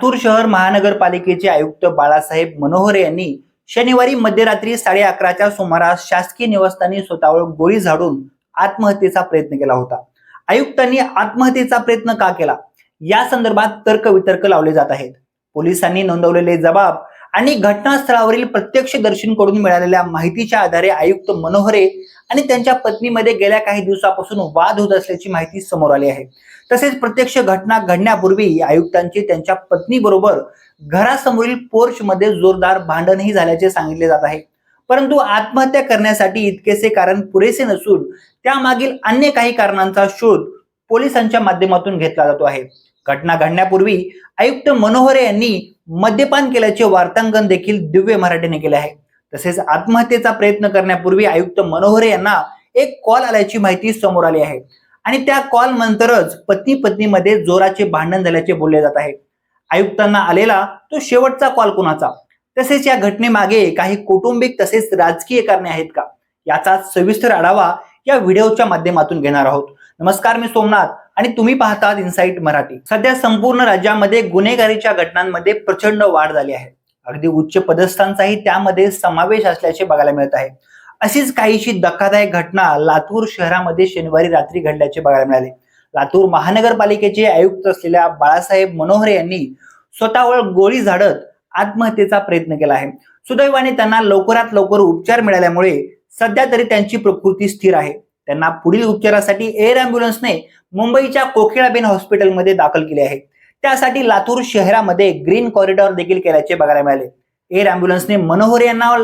लातूर शहर महानगरपालिकेचे आयुक्त बाळासाहेब मनोहर यांनी शनिवारी मध्यरात्री साडे अकराच्या सुमारास शासकीय निवासस्थानी स्वतःवर गोळी झाडून आत्महत्येचा प्रयत्न केला होता. आयुक्तांनी आत्महत्येचा प्रयत्न का केला? या संदर्भात तर्क वितर्क लावले जात आहेत. पोलिसांनी नोंदवलेले जबाब आणि घटनास्थळावरील प्रत्यक्षदर्शींकडून मिळालेल्या माहितीच्या आधारे आयुक्त मनोहरे आणि त्यांच्या पत्नीमध्ये गेल्या काही दिवसापासून वाद होत असल्याची माहिती समोर आली आहे. तसेच प्रत्यक्ष घटना घडण्यापूर्वी आयुक्तांची त्यांच्या पत्नीबरोबर घरासमोरील पोर्च मध्ये जोरदार भांडणही झाल्याचे सांगितले जात आहे. परंतु आत्महत्या करण्यासाठी इतकेसे कारण पुरेसे नसून त्यामागील अन्य काही कारणांचा शोध पोलिसांच्या माध्यमातून घेतला जातो आहे. घटना घडण्यापूर्वी आयुक्त मनोहरे यांनी मद्यपान केल्याचे वार्तांकन देखील दिव्य मराठीने केले आहे. तसेच आत्महत्येचा प्रयत्न करण्यापूर्वी आयुक्त मनोहरे यांना एक कॉल आल्याची माहिती समोर आली आहे. आणि त्या कॉल नंतरच पत्नी पत्नीमध्ये जोराचे भांडण झाल्याचे बोलले जात आहे. आयुक्तांना आलेला तो शेवटचा कॉल कोणाचा? तसेच या घटनेमागे काही कौटुंबिक तसेच राजकीय कारणे आहेत का? याचा सविस्तर आढावा या व्हिडिओच्या माध्यमातून घेणार आहोत. नमस्कार मी सोमनाथ. आणि तुम्ही पाहतात इन्साईट मराठी. सध्या संपूर्ण राज्यामध्ये गुन्हेगारीच्या घटनांमध्ये प्रचंड वाढ झाली आहे. अगदी उच्च पदस्थांचाही त्यामध्ये समावेश असल्याचे बघायला मिळत आहे. अशीच काहीशी धक्कादायक घटना लातूर शहरामध्ये शनिवारी रात्री घडल्याचे बघायला मिळाले. लातूर महानगरपालिकेचे आयुक्त असलेल्या बाळासाहेब मनोहरे यांनी स्वतःवर गोळी झाडत आत्महत्येचा प्रयत्न केला आहे. सुदैवाने त्यांना लवकरात लवकर उपचार मिळाल्यामुळे सध्या तरी त्यांची प्रकृती स्थिर आहे. त्यांना पुढील उपचारासाठी एअर अँब्युलन्सने मुंबईच्या कोकिळाबेन हॉस्पिटलमध्ये दाखल केले आहे. त्यासाठी लातूर शहरामध्ये ग्रीन कॉरिडॉर देखील केल्याचे बघायला मिळाले. एअर अँब्युलन्सने मनोहर यांना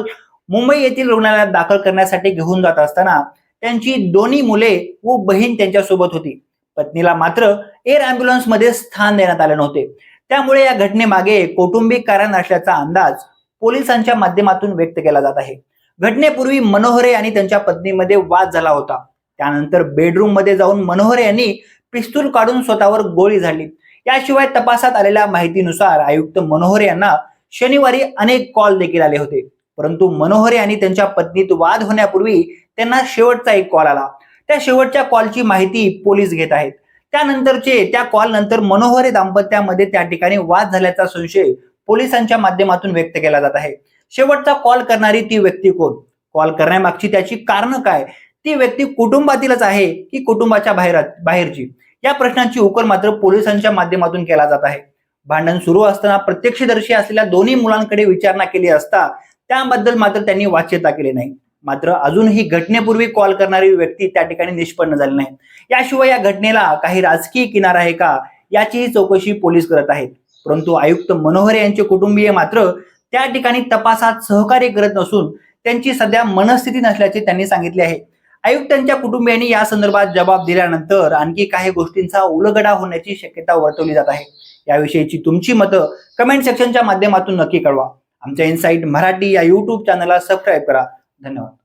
मुंबई येथील रुग्णालयात दाखल करण्यासाठी घेऊन जात असताना त्यांची दोन्ही मुले व बहीण त्यांच्यासोबत होती. पत्नीला मात्र एअर अँब्युलन्समध्ये स्थान देण्यात आले नव्हते. त्यामुळे या घटनेमागे कौटुंबिक कारण असल्याचा अंदाज पोलिसांच्या माध्यमातून व्यक्त केला जात आहे. घटनेपूर्वी मनोहरे आणि त्यांच्या पत्नीमध्ये वाद झाला होता. त्यानंतर बेडरूममध्ये जाऊन मनोहर यांनी पिस्तूल काढून स्वतःवर गोळी झाडली. याशिवाय तपासात आलेल्या माहितीनुसार आयुक्त मनोहर यांना शनिवारी अनेक कॉल देखील आले होते. परंतु मनोहर यांनी त्यांच्या पत्नीत वाद होण्यापूर्वी त्यांना शेवटचा एक कॉल आला. त्या शेवटच्या कॉलची माहिती पोलीस घेत आहेत. त्यानंतरचे त्या कॉल नंतर मनोहरे दाम्पत्यामध्ये त्या ठिकाणी वाद झाल्याचा संशय पोलिसांच्या माध्यमातून व्यक्त केला जात आहे. शेवटचा कॉल करणारी ती व्यक्ती कोण? कॉल करण्यामागची त्याची कारण काय? ती व्यक्ती कुटुंबातीलच आहे की कुटुंबाच्या बाहेर बाहेरची? या प्रश्नाची उकल मात्र पोलिसांच्या माध्यमातून केला जात आहे. भांडण सुरू असताना प्रत्यक्षदर्शी असलेल्या दोन्ही मुलांकडे विचारणा केली असता त्याबद्दल मात्र त्यांनी वाच्यता केली नाही. मात्र अजूनही घटनेपूर्वी कॉल करणारी व्यक्ती त्या ठिकाणी निष्पन्न झाली नाही. याशिवाय या घटनेला काही राजकीय किनार आहे का याचीही चौकशी पोलीस करत आहेत. परंतु आयुक्त मनोहर यांचे कुटुंबीय मात्र त्या ठिकाणी तपासात सहकार्य करत नसून त्यांची सध्या मनस्थिती नसल्याचे त्यांनी सांगितले आहे. आयुक्तांच्या कुटुंबियांनी या संदर्भात जबाब दिल्यानंतर आणखी काही गोष्टींचा उलगडा होण्याची शक्यता वर्तवली जात आहे. याविषयीची तुमची मतं कमेंट सेक्शनच्या माध्यमातून नक्की कळवा. आमच्या इनसाइट मराठी या युट्यूब चॅनलला सबस्क्राईब करा. धन्यवाद.